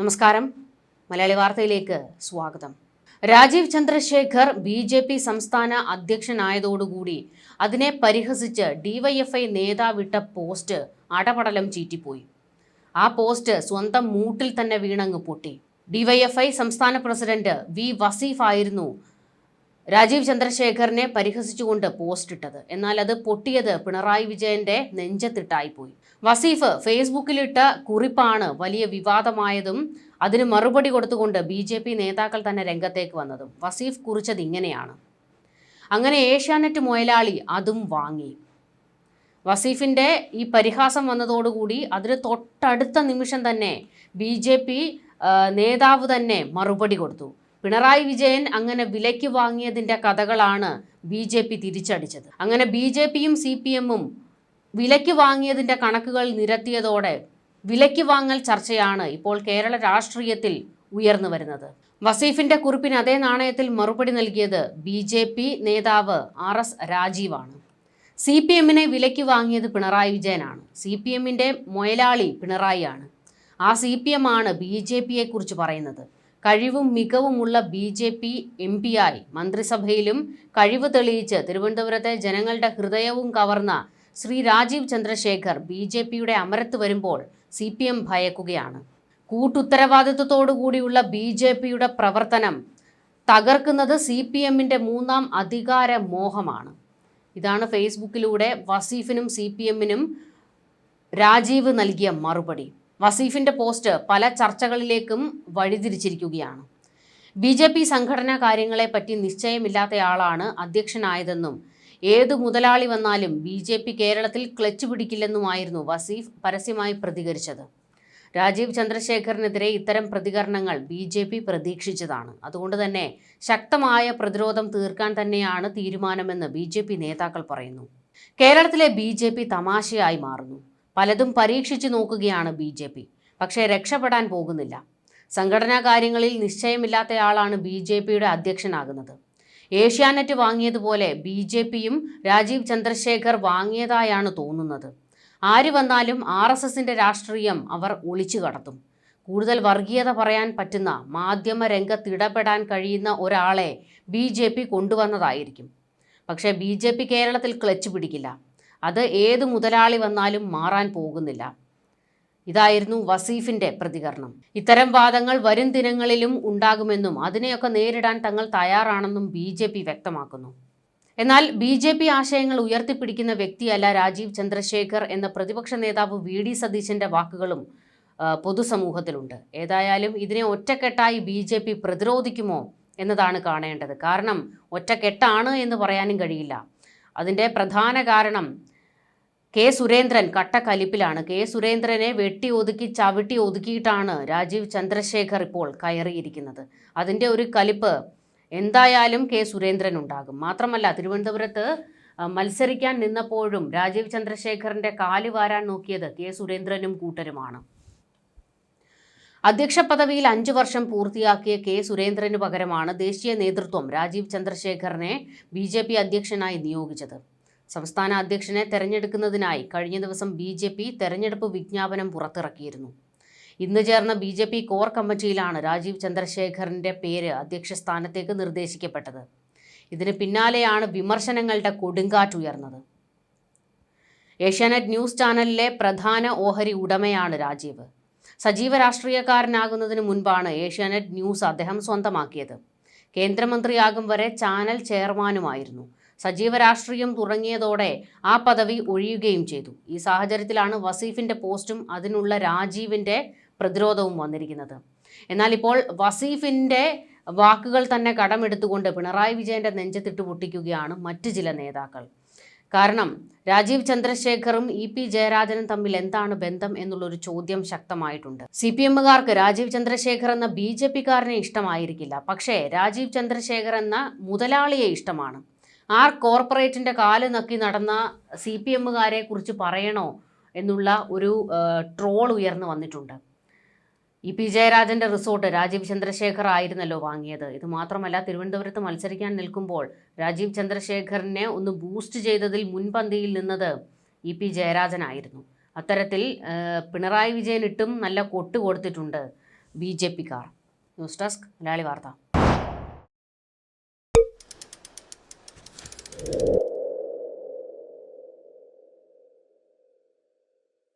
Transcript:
നമസ്കാരം. മലയാളി വാർത്തയിലേക്ക് സ്വാഗതം. Rajeev Chandrasekhar B J P സംസ്ഥാന അധ്യക്ഷനായതോടുകൂടി അതിനെ പരിഹസിച്ച് ഡിവൈഎഫ്ഐ നേതാവിട്ട പോസ്റ്റ് അടപടലം ചീറ്റിപ്പോയി. ആ പോസ്റ്റ് സ്വന്തം മൂട്ടിൽ തന്നെ വീണങ്ങ് പൊട്ടി. ഡിവൈഎഫ്ഐ സംസ്ഥാന പ്രസിഡന്റ് വി വസീഫ് ആയിരുന്നു രാജീവ് ചന്ദ്രശേഖറിനെ പരിഹസിച്ചുകൊണ്ട് പോസ്റ്റ് ഇട്ടത് എന്നാൽ അത് പൊട്ടിയത് പിണറായി വിജയന്റെ നെഞ്ചത്തിട്ടായിപ്പോയി. വസീഫ് ഫേസ്ബുക്കിലിട്ട കുറിപ്പാണ് വലിയ വിവാദമായതും അതിന് മറുപടി കൊടുത്തുകൊണ്ട് ബി ജെ പി നേതാക്കൾ തന്നെ രംഗത്തേക്ക് വന്നതും. വസീഫ് കുറിച്ചത് ഇങ്ങനെയാണ്. അങ്ങനെ ഏഷ്യാനെറ്റ് മൊയലാളി അതും വാങ്ങി. വസീഫിന്റെ ഈ പരിഹാസം വന്നതോടുകൂടി അതിന് തൊട്ടടുത്ത നിമിഷം തന്നെ ബി ജെ പി നേതാവ് തന്നെ മറുപടി കൊടുത്തു. പിണറായി വിജയൻ അങ്ങനെ വിലയ്ക്ക് വാങ്ങിയതിന്റെ കഥകളാണ് ബി ജെ പി തിരിച്ചടിച്ചത്. അങ്ങനെ ബി ജെ പിയും സി പി എമ്മും വിലയ്ക്ക് വാങ്ങിയതിന്റെ കണക്കുകൾ നിരത്തിയതോടെ വിലയ്ക്ക് വാങ്ങൽ ചർച്ചയാണ് ഇപ്പോൾ കേരള രാഷ്ട്രീയത്തിൽ ഉയർന്നു വരുന്നത്. വസീഫിന്റെ കുറിപ്പിന് അതേ നാണയത്തിൽ മറുപടി നൽകിയത് ബി ജെ പി നേതാവ് ആർ എസ് രാജീവാണ്. സി പി എമ്മിനെ വിലയ്ക്ക് വാങ്ങിയത് പിണറായി വിജയനാണ്. സി പി എമ്മിന്റെ മൊയലാളി പിണറായിയാണ്. ആ സി പി എം ആണ് ബി ജെ പിയെ കുറിച്ച് പറയുന്നത്. കഴിവും മികവുമുള്ള B J P M P ആയി മന്ത്രിസഭയിലും കഴിവ് തെളിയിച്ച് തിരുവനന്തപുരത്തെ ജനങ്ങളുടെ ഹൃദയവും കവർന്ന ശ്രീ രാജീവ് ചന്ദ്രശേഖർ ബി ജെ പിയുടെ അമരത്ത് വരുമ്പോൾ സി പി എം ഭയക്കുകയാണ്. കൂട്ടുത്തരവാദിത്വത്തോടുകൂടിയുള്ള ബി ജെ പിയുടെ പ്രവർത്തനം തകർക്കുന്നത് സി പി എമ്മിന്റെ മൂന്നാം അധികാര മോഹമാണ്. ഇതാണ് ഫേസ്ബുക്കിലൂടെ വസീഫിനും സി പി എമ്മിനും രാജീവ് നൽകിയ മറുപടി. വസീഫിന്റെ പോസ്റ്റ് പല ചർച്ചകളിലേക്കും വഴിതിരിച്ചിരിക്കുകയാണ്. ബി ജെ പി സംഘടനാ കാര്യങ്ങളെപ്പറ്റി നിശ്ചയമില്ലാത്തയാളാണ് അധ്യക്ഷനായതെന്നും ഏത് മുതലാളി വന്നാലും ബി ജെ പി കേരളത്തിൽ ക്ലച്ച് പിടിക്കില്ലെന്നുമായിരുന്നു വസീഫ് പരസ്യമായി പ്രതികരിച്ചത്. രാജീവ് ചന്ദ്രശേഖറിനെതിരെ ഇത്തരം പ്രതികരണങ്ങൾ ബി ജെ പി പ്രതീക്ഷിച്ചതാണ്. അതുകൊണ്ട് തന്നെ ശക്തമായ പ്രതിരോധം തീർക്കാൻ തന്നെയാണ് തീരുമാനമെന്ന് ബി ജെ പി നേതാക്കൾ പറയുന്നു. കേരളത്തിലെ ബി ജെ പി തമാശയായി മാറുന്നു. പലതും പരീക്ഷിച്ചു നോക്കുകയാണ് ബി ജെ പി. പക്ഷേ രക്ഷപ്പെടാൻ പോകുന്നില്ല. സംഘടനാ കാര്യങ്ങളിൽ നിശ്ചയമില്ലാത്തയാളാണ് ബി ജെ പിയുടെ അധ്യക്ഷനാകുന്നത്. ഏഷ്യാനെറ്റ് വാങ്ങിയതുപോലെ ബി ജെ പിയും രാജീവ് ചന്ദ്രശേഖർ വാങ്ങിയതായാണ് തോന്നുന്നത്. ആര് വന്നാലും ആർ എസ് എസിന്റെ രാഷ്ട്രീയം അവർ ഒളിച്ചു കടത്തും. കൂടുതൽ വർഗീയത പറയാൻ പറ്റുന്ന മാധ്യമ രംഗത്ത് ഇടപെടാൻ കഴിയുന്ന ഒരാളെ ബി ജെ പി കൊണ്ടുവന്നതായിരിക്കും. പക്ഷേ ബി ജെ പി കേരളത്തിൽ ക്ലച്ച് പിടിക്കില്ല. അത് ഏത് മുതലാളി വന്നാലും മാറാൻ പോകുന്നില്ല. ഇതായിരുന്നു വസീഫിന്റെ പ്രതികരണം. ഇത്തരം വാദങ്ങൾ വരും ദിനങ്ങളിലും ഉണ്ടാകുമെന്നും അതിനെയൊക്കെ നേരിടാൻ തങ്ങൾ തയ്യാറാണെന്നും ബി വ്യക്തമാക്കുന്നു. എന്നാൽ ബി ജെ പി ആശയങ്ങൾ ഉയർത്തിപ്പിടിക്കുന്ന വ്യക്തിയല്ല രാജീവ് ചന്ദ്രശേഖർ എന്ന പ്രതിപക്ഷ നേതാവ് വി ഡി സതീശന്റെ വാക്കുകളും പൊതുസമൂഹത്തിലുണ്ട്. ഏതായാലും ഇതിനെ ഒറ്റക്കെട്ടായി ബി ജെ പി പ്രതിരോധിക്കുമോ എന്നതാണ് കാണേണ്ടത്. കാരണം ഒറ്റക്കെട്ടാണ് എന്ന് പറയാനും കഴിയില്ല. അതിന്റെ പ്രധാന കാരണം കെ സുരേന്ദ്രൻ കട്ടക്കലിപ്പിലാണ്. കെ സുരേന്ദ്രനെ വെട്ടി ഒതുക്കി ചവിട്ടി ഒതുക്കിയിട്ടാണ് രാജീവ് ചന്ദ്രശേഖർ ഇപ്പോൾ കയറിയിരിക്കുന്നത്. അതിന്റെ ഒരു കലിപ്പ് എന്തായാലും കെ സുരേന്ദ്രൻ ഉണ്ടാകും. മാത്രമല്ല തിരുവനന്തപുരത്ത് മത്സരിക്കാൻ നിന്നപ്പോഴും രാജീവ് ചന്ദ്രശേഖറിന്റെ കാൽ വാരാൻ നോക്കിയത് കെ സുരേന്ദ്രനും കൂട്ടരുമാണ്. അധ്യക്ഷ പദവിയിൽ അഞ്ചു വർഷം പൂർത്തിയാക്കിയ കെ സുരേന്ദ്രന് പകരമാണ് ദേശീയ നേതൃത്വം രാജീവ് ചന്ദ്രശേഖറിനെ ബി അധ്യക്ഷനായി നിയോഗിച്ചത്. സംസ്ഥാന അധ്യക്ഷനെ തെരഞ്ഞെടുക്കുന്നതിനായി കഴിഞ്ഞ ദിവസം ബി ജെ പി തെരഞ്ഞെടുപ്പ് വിജ്ഞാപനം പുറത്തിറക്കിയിരുന്നു. ഇന്ന് ചേർന്ന ബി ജെ പി കോർ കമ്മിറ്റിയിലാണ് രാജീവ് ചന്ദ്രശേഖറിന്റെ പേര് അധ്യക്ഷ സ്ഥാനത്തേക്ക് നിർദ്ദേശിക്കപ്പെട്ടത്. ഇതിന് പിന്നാലെയാണ് വിമർശനങ്ങളുടെ കൊടുങ്കാറ്റുയർന്നത് ഏഷ്യാനെറ്റ് ന്യൂസ് ചാനലിലെ പ്രധാന ഓഹരി ഉടമയാണ് രാജീവ്. സജീവ രാഷ്ട്രീയക്കാരനാകുന്നതിന് മുൻപാണ് ഏഷ്യാനെറ്റ് ന്യൂസ് അദ്ദേഹം സ്വന്തമാക്കിയത്. കേന്ദ്രമന്ത്രിയാകും വരെ ചാനൽ ചെയർമാനുമായിരുന്നു. സജീവ രാഷ്ട്രീയം തുടങ്ങിയതോടെ ആ പദവി ഒഴിയുകയും ചെയ്തു. ഈ സാഹചര്യത്തിലാണ് വസീഫിന്റെ പോസ്റ്റും അതിനുള്ള രാജീവിന്റെ പ്രതിരോധവും വന്നിരിക്കുന്നത്. എന്നാൽ ഇപ്പോൾ വസീഫിന്റെ വാക്കുകൾ തന്നെ കടമെടുത്തുകൊണ്ട് പിണറായി വിജയന്റെ നെഞ്ചത്തിട്ട് പൊട്ടിക്കുകയാണ് മറ്റു ചില നേതാക്കൾ. കാരണം രാജീവ് ചന്ദ്രശേഖറും ഇ പി ജയരാജനും തമ്മിൽ എന്താണ് ബന്ധം എന്നുള്ളൊരു ചോദ്യം ശക്തമായിട്ടുണ്ട്. സി പി എമ്മുകാർക്ക് രാജീവ് ചന്ദ്രശേഖർ എന്ന ബി ജെ പിക്കാരനെ ഇഷ്ടമായിരിക്കില്ല. പക്ഷേ രാജീവ് ചന്ദ്രശേഖർ എന്ന മുതലാളിയെ ഇഷ്ടമാണ്. ആർ കോർപ്പറേറ്റിന്റെ കാൽ നക്കി നടന്ന സി പി എമ്മുകാരെ കുറിച്ച് പറയണോ എന്നുള്ള ഒരു ട്രോൾ ഉയർന്നു വന്നിട്ടുണ്ട്. ഇ പി ജയരാജന്റെ റിസോർട്ട് രാജീവ് ചന്ദ്രശേഖർ ആയിരുന്നല്ലോ വാങ്ങിയത്. ഇത് മാത്രമല്ല തിരുവനന്തപുരത്ത് മത്സരിക്കാൻ നിൽക്കുമ്പോൾ രാജീവ് ചന്ദ്രശേഖറിനെ ഒന്ന് ബൂസ്റ്റ് ചെയ്തതിൽ മുൻപന്തിയിൽ നിന്നത് ഇ പി ജയരാജനായിരുന്നു. അത്തരത്തിൽ പിണറായി വിജയൻ ഇട്ടും നല്ല കൊട്ട് കൊടുത്തിട്ടുണ്ട് B J പിക്കാർ news desk Malayali Vartha. you